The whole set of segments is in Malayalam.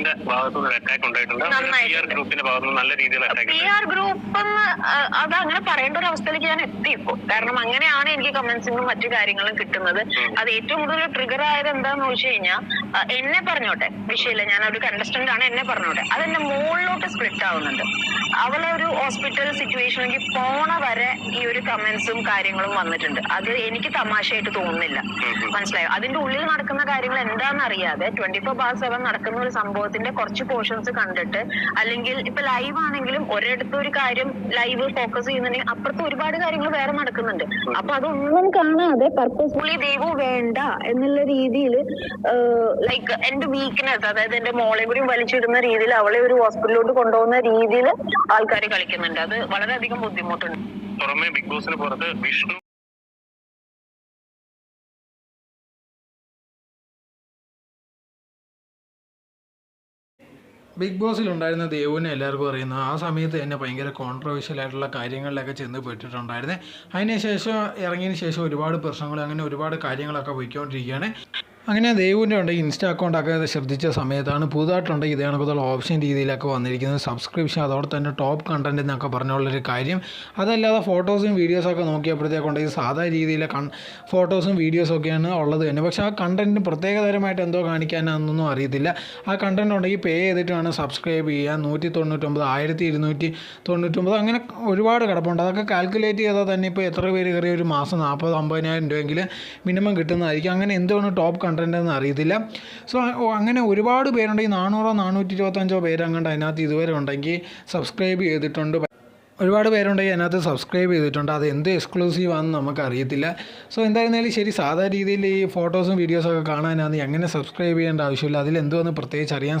ന്റെ ഭാഗത്തു നിന്ന് അറ്റാക്ക് ഉണ്ടായിട്ടുണ്ട്. നന്നായിട്ടുണ്ട്. പി ആർ ഗ്രൂപ്പിന്റെ ഭാഗത്തു നിന്ന് നല്ല രീതിയിൽ അറ്റാക്ക് പി ആർ ഗ്രൂപ്പ് അത് അങ്ങനെ പറയേണ്ട ഒരു അവസ്ഥയിലേക്ക് ഞാൻ എത്തി ഇപ്പോ കാരണം അങ്ങനെയാണ് എനിക്ക് കമന്റ്സിനും മറ്റു കാര്യങ്ങളും കിട്ടുന്നത്. അത് ഏറ്റവും കൂടുതൽ ട്രിഗർ ആയത് എന്താന്ന് വെച്ച് കഴിഞ്ഞാൽ എന്നെ പറഞ്ഞോട്ടെ. വിഷയമില്ല ഞാൻ ഒരു കണ്ടസ്റ്റന്റ് ആണ് എന്നെ പറഞ്ഞോട്ടെ. അത് എന്റെ മുകളിലോട്ട് സ്പ്ലിറ്റ് ആവുന്നുണ്ട്. അവളെ ഒരു ഹോസ്പിറ്റൽ സിറ്റുവേഷനിലേക്ക് പോണ വരെ ഈ ഒരു കമന്റ്സും കാര്യങ്ങളും വന്നിട്ടുണ്ട്. അത് എനിക്ക് തമാശയായിട്ട് തോന്നുന്നില്ല. മനസ്സിലായോ? അതിന്റെ ഉള്ളിൽ നടക്കുന്ന കാര്യങ്ങൾ എന്താണെന്ന് അറിയാതെ ട്വന്റി ഫോർ ബാർ സെവൻ നടക്കുന്ന ഒരു സംഭവത്തിന്റെ കുറച്ച് പോർഷൻസ് കണ്ടിട്ട് അല്ലെങ്കിൽ ഇപ്പൊ ലൈവ് ആണെങ്കിലും ഒരിടത്ത് ഒരു കാര്യം ലൈവ് ഫോക്കസ് ചെയ്യുന്നുണ്ടെങ്കിൽ അപ്പുറത്ത് ഒരുപാട് കാര്യങ്ങൾ വേറെ നടക്കുന്നുണ്ട്. അപ്പൊ അതൊന്നും കാണാതെ പർപ്പസ്ഫുള്ളി ദൈവം വേണ്ട എന്നുള്ള രീതിയിൽ ലൈക്ക് എന്റെ വീക്ക്നെസ് അതായത് എന്റെ മോളെ കൂടി വലിച്ചിടുന്ന രീതിയിൽ അവളെ ഒരു ഹോസ്പിറ്റലിലോട്ട് കൊണ്ടുപോകുന്ന രീതിയിൽ ആൾക്കാർ കളിക്കുന്നുണ്ട്. അത് വളരെയധികം ബുദ്ധിമുട്ടുണ്ട്. പുറമെ ബിഗ് ബോസിന് പുറത്ത് വിഷ്ണു ബിഗ് ബോസിൽ ഉണ്ടായിരുന്ന ദേവുവിനെ എല്ലാവർക്കും അറിയുന്നു ആ സമയത്ത് തന്നെ ഭയങ്കര കോൺട്രവേഴ്ഷ്യൽ ആയിട്ടുള്ള കാര്യങ്ങളിലൊക്കെ ചെന്ന് പെട്ടിട്ടുണ്ടായിരുന്നു. അതിനുശേഷം ഇറങ്ങിയതിന് ശേഷം ഒരുപാട് പ്രശ്നങ്ങൾ അങ്ങനെ ഒരുപാട് കാര്യങ്ങളൊക്കെ പോയിക്കൊണ്ടിരിക്കുകയാണ്. അങ്ങനെ ദേവുവിന്റെ ഉണ്ട് ഇൻസ്റ്റ അക്കൗണ്ടൊക്കെ ശ്രദ്ധിച്ച സമയത്താണ് പുതുതായിട്ടുണ്ട് ഇതേ കണക്കത്തുള്ള ഓപ്ഷൻ രീതിയിലൊക്കെ വന്നിരിക്കുന്നത്. സബ്സ്ക്രിപ്ഷൻ അതോടെ തന്നെ ടോപ്പ് കണ്ടന്റ് എന്നൊക്കെ പറഞ്ഞുള്ളൊരു കാര്യം. അതല്ലാതെ ഫോട്ടോസും വീഡിയോസൊക്കെ നോക്കിയപ്പോഴത്തേക്കൊണ്ട് ഈ സാധാ രീതിയിലെ കൺ ഫോട്ടോസും വീഡിയോസും ഒക്കെയാണ് ഉള്ളത് തന്നെ. പക്ഷേ ആ കണ്ടന്റിന് പ്രത്യേകതരമായിട്ട് എന്തോ കാണിക്കാനാണെന്നൊന്നും അറിയത്തില്ല. ആ കണ്ടന്റ് ഉണ്ടെങ്കിൽ പേ ചെയ്തിട്ട് വേണം സബ്സ്ക്രൈബ് ചെയ്യാൻ നൂറ്റി തൊണ്ണൂറ്റൊമ്പത് ആയിരത്തി ഇരുന്നൂറ്റി തൊണ്ണൂറ്റൊമ്പത് അങ്ങനെ ഒരുപാട് കിടപ്പുണ്ട്. അതൊക്കെ കാൽക്കുലേറ്റ് ചെയ്താൽ തന്നെ ഇപ്പോൾ എത്ര പേര് കയറി ഒരു മാസം നാൽപ്പത് അമ്പതിനായിരം രൂപയെങ്കിലും മിനിമം കിട്ടുന്നതായിരിക്കും. അങ്ങനെ എന്തുകൊണ്ട് ടോപ്പ് കണ്ടന്റ് എന്ന് അറിയത്തില്ല സോ അങ്ങനെ ഒരുപാട് പേരുണ്ട്. ഈ നാനൂറോ നാനൂറ്റി ഇരുപത്തഞ്ചോ പേരങ്ങണ്ട് അതിനകത്ത് ഇതുവരെ ഉണ്ടെങ്കിൽ സബ്സ്ക്രൈബ് ചെയ്തിട്ടുണ്ട്. ഒരുപാട് പേരുണ്ടെങ്കിൽ അതിനകത്ത് സബ്സ്ക്രൈബ് ചെയ്തിട്ടുണ്ട്. അത് എന്ത് എക്സ്ക്ലൂസീവ് ആണെന്ന് നമുക്ക് അറിയത്തില്ല സോ എന്തായിരുന്നാലും ശരി സാധാരണ രീതിയിൽ ഈ ഫോട്ടോസും വീഡിയോസൊക്കെ കാണാനാണ്. എങ്ങനെ സബ്സ്ക്രൈബ് ചെയ്യേണ്ട ആവശ്യമില്ല. അതിൽ എന്തുവെന്ന് പ്രത്യേകിച്ച് അറിയാൻ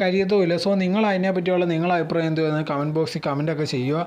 കഴിയത്തുമില്ല. സോ നിങ്ങൾ അതിനെ പറ്റിയുള്ള നിങ്ങളുടെ അഭിപ്രായം എന്തുവെന്ന് കമന്റ് ബോക്സിൽ കമന്റൊക്കെ ചെയ്യുക.